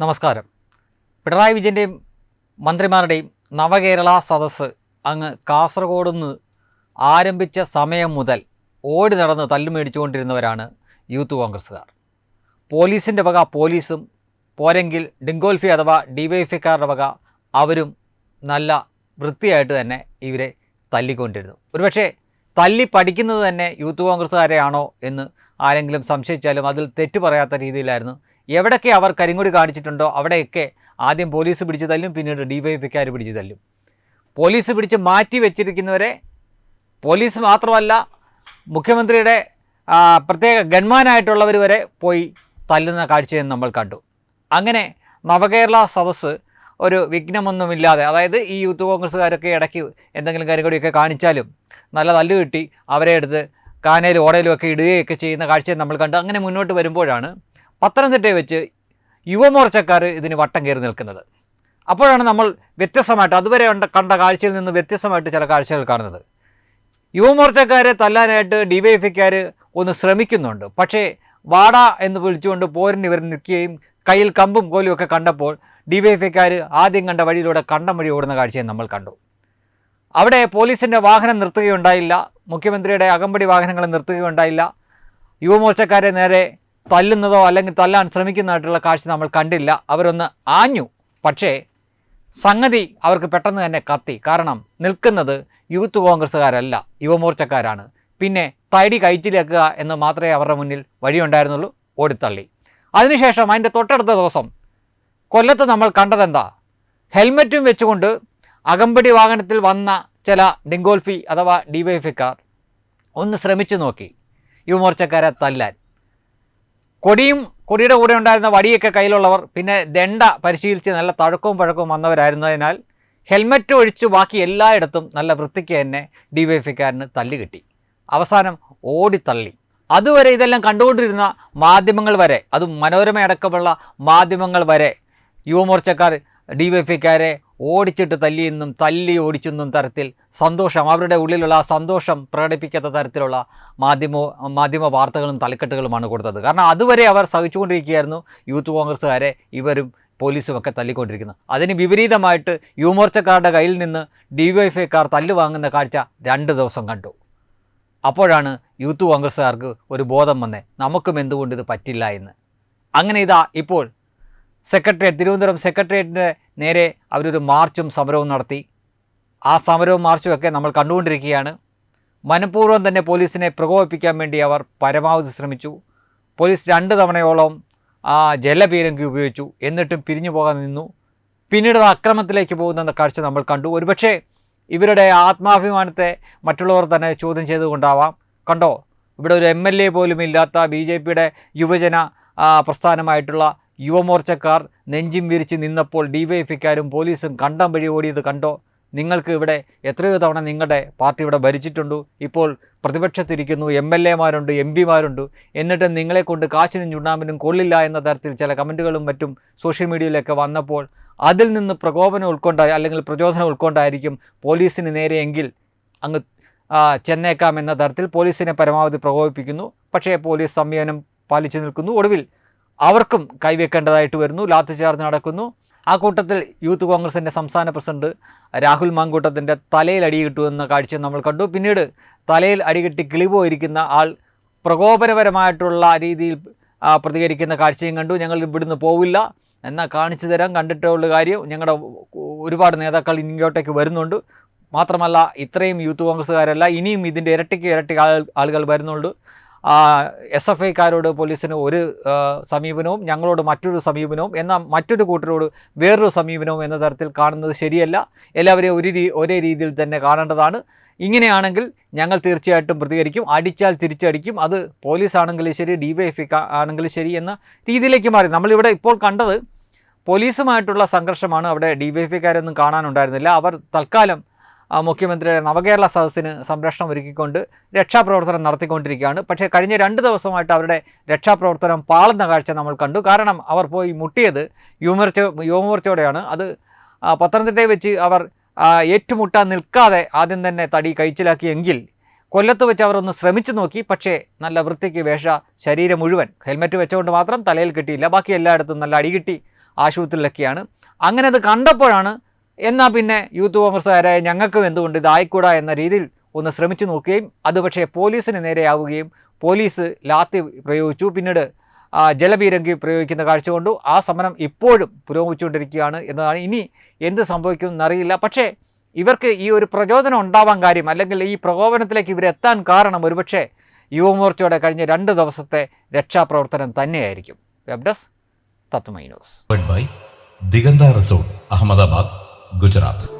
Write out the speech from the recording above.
നമസ്കാരം. പിണറായി വിജയന്റെയും മന്ത്രിമാരുടെയും നവകേരള സദസ്സ് അങ്ങ് കാസർഗോഡ് നിന്ന് ആരംഭിച്ച സമയം മുതൽ ഓടി നടന്ന് തല്ലുമേടിച്ചുകൊണ്ടിരുന്നവരാണ് യൂത്ത് കോൺഗ്രസ്സുകാർ. പോലീസിന്റെ വക പോലീസും പോരെങ്കിൽ ഡിങ്കോൽഫി അഥവാ ഡിവൈഫിക്കാരുടെ വക അവരും നല്ല വൃത്തിയായിട്ട് തന്നെ ഇവരെ തല്ലിക്കൊണ്ടിരുന്നു. ഒരുപക്ഷെ തല്ലി പഠിക്കുന്നത് തന്നെ യൂത്ത് കോൺഗ്രസ്സുകാരെയാണോ എന്ന് ആരെങ്കിലും സംശയിച്ചാലും അതിൽ തെറ്റു പറയാത്ത രീതിയിലായിരുന്നു എവിടെയൊക്കെ അവർ കരിങ്കൊടി കാണിച്ചിട്ടുണ്ടോ അവിടെയൊക്കെ ആദ്യം പോലീസ് പിടിച്ചു തല്ലും പിന്നീട് ഡിവൈഎഫ്ഐക്കാർ പിടിച്ചു തല്ലും. പോലീസ് പിടിച്ച് മാറ്റി വെച്ചിരിക്കുന്നവരെ പോലീസ് മാത്രമല്ല മുഖ്യമന്ത്രിയുടെ പ്രത്യേക ഗൺമാനായിട്ടുള്ളവർ വരെ പോയി തല്ലുന്ന കാഴ്ചയും നമ്മൾ കണ്ടു. അങ്ങനെ നവകേരള സദസ്സ് ഒരു വിഘ്നമൊന്നുമില്ലാതെ അതായത് ഈ യൂത്ത് കോൺഗ്രസ്സുകാരൊക്കെ ഇടയ്ക്ക് എന്തെങ്കിലും കരികൊടിയൊക്കെ കാണിച്ചാലും നല്ല തല്ല് കിട്ടി അവരെ എടുത്ത് കാനയിലും ഓടയിലും ഒക്കെ ഇടുകയൊക്കെ ചെയ്യുന്ന കാഴ്ചയും നമ്മൾ കണ്ടു. അങ്ങനെ മുന്നോട്ട് വരുമ്പോഴാണ് പത്തനംതിട്ടയിൽ വെച്ച് യുവമോർച്ചക്കാർ ഇതിന് വട്ടം കയറി നിൽക്കുന്നത്. അപ്പോഴാണ് നമ്മൾ വ്യത്യസ്തമായിട്ട് അതുവരെ കണ്ട കാഴ്ചയിൽ നിന്ന് വ്യത്യസ്തമായിട്ട് ചില കാഴ്ചകൾ കാണുന്നത്. യുവമോർച്ചക്കാരെ തല്ലാനായിട്ട് ഡിവൈഎഫ്ഐക്കാർ ഒന്ന് ശ്രമിക്കുന്നുണ്ട്. പക്ഷേ വാട എന്ന് വിളിച്ചുകൊണ്ട് പോരിന് ഇവർ നിൽക്കുകയും കയ്യിൽ കമ്പും കോലും ഒക്കെ കണ്ടപ്പോൾ ഡിവൈഎഫ്ഐക്കാർ ആദ്യം കണ്ട വഴിയിലൂടെ കണ്ടം വഴി ഓടുന്ന കാഴ്ചയും നമ്മൾ കണ്ടു. അവിടെ പോലീസിന്റെ വാഹനം നിർത്തുകയുണ്ടായില്ല. മുഖ്യമന്ത്രിയുടെ അകമ്പടി വാഹനങ്ങൾ നിർത്തുകയുണ്ടായില്ല. യുവമോർച്ചക്കാരെ നേരെ തല്ലുന്നതോ അല്ലെങ്കിൽ തല്ലാൻ ശ്രമിക്കുന്നതായിട്ടുള്ള കാഴ്ച നമ്മൾ കണ്ടില്ല. അവരൊന്ന് ആഞ്ഞു. പക്ഷേ സംഗതി അവർക്ക് പെട്ടെന്ന് തന്നെ കത്തി. കാരണം നിൽക്കുന്നത് യൂത്ത് കോൺഗ്രസ്സുകാരല്ല യുവമോർച്ചക്കാരാണ്. പിന്നെ തൈടി കയറ്റിലേക്കുക എന്ന് മാത്രമേ അവരുടെ മുന്നിൽ വഴിയുണ്ടായിരുന്നുള്ളൂ ഓടിത്തള്ളി. അതിനുശേഷം അതിന്റെ തൊട്ടടുത്ത ദിവസം കൊല്ലത്ത് നമ്മൾ കണ്ടതെന്താ? ഹെൽമറ്റും വെച്ചുകൊണ്ട് അകമ്പടി വാഹനത്തിൽ വന്ന ചില ഡിങ്കോൾഫി അഥവാ ഡിവൈഫിക്കാർ ഒന്ന് ശ്രമിച്ചു നോക്കി യുവമോർച്ചക്കാരെ തല്ലാൻ. കൊടിയും കൊടിയുടെ കൂടെ ഉണ്ടായിരുന്ന വടിയൊക്കെ കയ്യിലുള്ളവർ പിന്നെ ദണ്ട പരിശീലിച്ച് നല്ല തഴക്കവും പഴക്കവും വന്നവരായിരുന്നതിനാൽ ഹെൽമറ്റ് ഒഴിച്ച് ബാക്കി എല്ലായിടത്തും നല്ല വൃത്തിക്ക് തന്നെ ഡിവൈഎഫ്ഐക്കാരന് തല്ലി കിട്ടി. അവസാനം ഓടിത്തള്ളി. അതുവരെ ഇതെല്ലാം കണ്ടുകൊണ്ടിരുന്ന മാധ്യമങ്ങൾ വരെ അതും മനോരമ അടക്കമുള്ള മാധ്യമങ്ങൾ വരെ യുവമോർച്ചക്കാർ ഡി ഡിവൈഎഫ്ഐക്കാരെ ഓടിച്ചിട്ട് തല്ലിയെന്നും തല്ലി ഓടിച്ചെന്നും തരത്തിൽ സന്തോഷം അവരുടെ ഉള്ളിലുള്ള ആ സന്തോഷം പ്രകടിപ്പിക്കാത്ത തരത്തിലുള്ള മാധ്യമ മാധ്യമ വാർത്തകളും തലക്കെട്ടുകളുമാണ് കൊടുത്തത്. കാരണം അതുവരെ അവർ സഹിച്ചുകൊണ്ടിരിക്കുകയായിരുന്നു. യൂത്ത് കോൺഗ്രസ്സുകാരെ ഇവരും പോലീസും ഒക്കെ തല്ലിക്കൊണ്ടിരിക്കുന്നത് അതിന് വിപരീതമായിട്ട് യുവമോർച്ചക്കാരുടെ കയ്യിൽ നിന്ന് ഡിവൈഎഫ്ഐക്കാർ തല്ല് വാങ്ങുന്ന കാഴ്ച രണ്ട് ദിവസം കണ്ടു. അപ്പോഴാണ് യൂത്ത് കോൺഗ്രസ്സുകാർക്ക് ഒരു ബോധം വന്നേ. നമുക്കും എന്തുകൊണ്ട് ഇത് പറ്റില്ല എന്ന്. അങ്ങനെ ഇതാ ഇപ്പോൾ സെക്രട്ടേറിയറ്റ് തിരുവനന്തപുരം സെക്രട്ടേറിയറ്റിന്റെ നേരെ അവരൊരു മാർച്ചും സമരവും നടത്തി. ആ സമരവും മാർച്ചും ഒക്കെ നമ്മൾ കണ്ടുകൊണ്ടിരിക്കുകയാണ്. മനഃപൂർവം തന്നെ പോലീസിനെ പ്രകോപിപ്പിക്കാൻ വേണ്ടി അവർ പരമാവധി ശ്രമിച്ചു. പോലീസ് രണ്ട് തവണയോളം ആ ജലപീരങ്കി ഉപയോഗിച്ചു. എന്നിട്ടും പിരിഞ്ഞു പോകാൻ നിന്നു. പിന്നീട് അക്രമത്തിലേക്ക് പോകുന്ന കാഴ്ച നമ്മൾ കണ്ടു. ഒരുപക്ഷെ ഇവരുടെ ആത്മാഭിമാനത്തെ മറ്റുള്ളവർ തന്നെ ചോദ്യം ചെയ്തുകൊണ്ടാവാം. കണ്ടോ? ഇവിടെ ഒരു എം എൽ എ പോലും ഇല്ലാത്ത ബി ജെ പിയുടെ യുവജന പ്രസ്ഥാനമായിട്ടുള്ള യുവമോർച്ചക്കാർ നെഞ്ചും വിരിച്ച് നിന്നപ്പോൾ ഡിവൈഎഫ്ഐക്കാരും പോലീസും കണ്ടം വഴി ഓടിയത് കണ്ടോ? നിങ്ങൾക്ക് ഇവിടെ എത്രയോ തവണ നിങ്ങളുടെ പാർട്ടി ഇവിടെ ഭരിച്ചിട്ടുണ്ട്. ഇപ്പോൾ പ്രതിപക്ഷത്തിരിക്കുന്നു എം എൽ എമാരുണ്ട് എം പിമാരുണ്ട്. എന്നിട്ട് നിങ്ങളെ കൊണ്ട് കാശിനും കൊള്ളില്ല എന്ന തരത്തിൽ ചില കമന്റുകളും മറ്റും സോഷ്യൽ മീഡിയയിലൊക്കെ വന്നപ്പോൾ അതിൽ നിന്ന് പ്രകോപനം ഉൾക്കൊണ്ടായി അല്ലെങ്കിൽ പ്രചോദനം ഉൾക്കൊണ്ടായിരിക്കും പോലീസിന് നേരെയെങ്കിൽ അങ്ങ് ചെന്നേക്കാം എന്ന തരത്തിൽ പോലീസിനെ പരമാവധി പ്രകോപിപ്പിക്കുന്നു. പക്ഷേ പോലീസ് സംയമനം പാലിച്ചു നിൽക്കുന്നു. ഒടുവിൽ അവർക്കും കൈവെക്കേണ്ടതായിട്ട് വരുന്നു. ലാത്തി ചാർജ് നടക്കുന്നു. ആ കൂട്ടത്തിൽ യൂത്ത് കോൺഗ്രസിന്റെ സംസ്ഥാന പ്രസിഡന്റ് രാഹുൽ മാങ്കൂട്ടത്തിന്റെ തലയിൽ അടി കിട്ടുമെന്ന കാഴ്ച നമ്മൾ കണ്ടു. പിന്നീട് തലയിൽ അടികെട്ടി കിളിപോയിരിക്കുന്ന ആൾ പ്രകോപനപരമായിട്ടുള്ള രീതിയിൽ പ്രതികരിക്കുന്ന കാഴ്ചയും കണ്ടു. ഞങ്ങൾ ഇവിടുന്ന് പോവില്ല. എന്നാൽ കാണിച്ചു തരാൻ കണ്ടിട്ടേ ഉള്ള കാര്യം. ഞങ്ങളുടെ ഒരുപാട് നേതാക്കൾ ഇങ്ങോട്ടേക്ക് വരുന്നുണ്ട്. മാത്രമല്ല ഇത്രയും യൂത്ത് കോൺഗ്രസ്സുകാരല്ല ഇനിയും ഇതിന്റെ ഇരട്ടിക്ക് ഇരട്ടി ആളുകൾ വരുന്നുണ്ട്. എസ് എഫ് ഐക്കാരോട് പോലീസിന് ഒരു സമീപനവും ഞങ്ങളോട് മറ്റൊരു സമീപനവും എന്നാൽ മറ്റൊരു കൂട്ടരോട് വേറൊരു സമീപനവും എന്ന തരത്തിൽ കാണുന്നത് ശരിയല്ല. എല്ലാവരെയും ഒരു ഒരേ രീതിയിൽ തന്നെ കാണേണ്ടതാണ്. ഇങ്ങനെയാണെങ്കിൽ ഞങ്ങൾ തീർച്ചയായിട്ടും പ്രതികരിക്കും. അടിച്ചാൽ തിരിച്ചടിക്കും. അത് പോലീസാണെങ്കിലും ശരി ഡി വൈ എഫ് ആണെങ്കിലും ശരി എന്ന രീതിയിലേക്ക് മാറി. നമ്മളിവിടെ ഇപ്പോൾ കണ്ടത് പോലീസുമായിട്ടുള്ള സംഘർഷമാണ് അവിടെ ഡി വൈ എഫ് ഐക്കാരൊന്നും കാണാനുണ്ടായിരുന്നില്ല. അവർ തൽക്കാലം മുഖ്യമന്ത്രിയുടെ നവകേരള സദസ്സിന് സംരക്ഷണം ഒരുക്കിക്കൊണ്ട് രക്ഷാപ്രവർത്തനം നടത്തിക്കൊണ്ടിരിക്കുകയാണ്. പക്ഷേ കഴിഞ്ഞ രണ്ട് ദിവസമായിട്ട് അവരുടെ രക്ഷാപ്രവർത്തനം പാളുന്ന കാഴ്ച നമ്മൾ കണ്ടു. കാരണം അവർ പോയി മുട്ടിയത് യുവമോർച്ച യുവമോർച്ചയോടെയാണ്. അത് പത്തനംതിട്ടയെ വെച്ച് അവർ ഏറ്റുമുട്ടാൻ നിൽക്കാതെ ആദ്യം തന്നെ തടി കഴിച്ചിലാക്കിയെങ്കിൽ കൊല്ലത്ത് വെച്ച് അവരൊന്ന് ശ്രമിച്ചു നോക്കി. പക്ഷേ നല്ല വൃത്തിക്ക് വേഷ ശരീരം മുഴുവൻ ഹെൽമെറ്റ് വെച്ചുകൊണ്ട് മാത്രം തലയിൽ കിട്ടിയില്ല. ബാക്കി എല്ലായിടത്തും നല്ല അടി കിട്ടി ആശുപത്രിയിലൊക്കെയാണ്. അങ്ങനെ അത് കണ്ടപ്പോഴാണ് എന്നാൽ പിന്നെ യൂത്ത് കോൺഗ്രസ്സുകാരായ ഞങ്ങൾക്കും എന്തുകൊണ്ട് ഇതായിക്കൂടാ എന്ന രീതിയിൽ ഒന്ന് ശ്രമിച്ചു നോക്കുകയും അത് പക്ഷേ പോലീസിന് നേരെയാവുകയും പോലീസ് ലാത്തി പ്രയോഗിച്ചു. പിന്നീട് ജലപീരങ്കി പ്രയോഗിക്കുന്ന കാഴ്ച കൊണ്ടു. ആ സമരം ഇപ്പോഴും പുരോഗമിച്ചുകൊണ്ടിരിക്കുകയാണ് എന്നതാണ്. ഇനി എന്ത് സംഭവിക്കും എന്നറിയില്ല. പക്ഷേ ഇവർക്ക് ഈ ഒരു പ്രചോദനം ഉണ്ടാവാൻ കാര്യം അല്ലെങ്കിൽ ഈ പ്രകോപനത്തിലേക്ക് ഇവരെത്താൻ കാരണം ഒരുപക്ഷെ യുവമോർച്ചയുടെ കഴിഞ്ഞ രണ്ട് ദിവസത്തെ രക്ഷാപ്രവർത്തനം തന്നെയായിരിക്കും. വെബ് ഡെസ്ക് തത്വമൈ ബൈ ദിഗന്ത റിസോർട്ട് അഹമ്മദാബാദ് ഗുജറാത്ത്.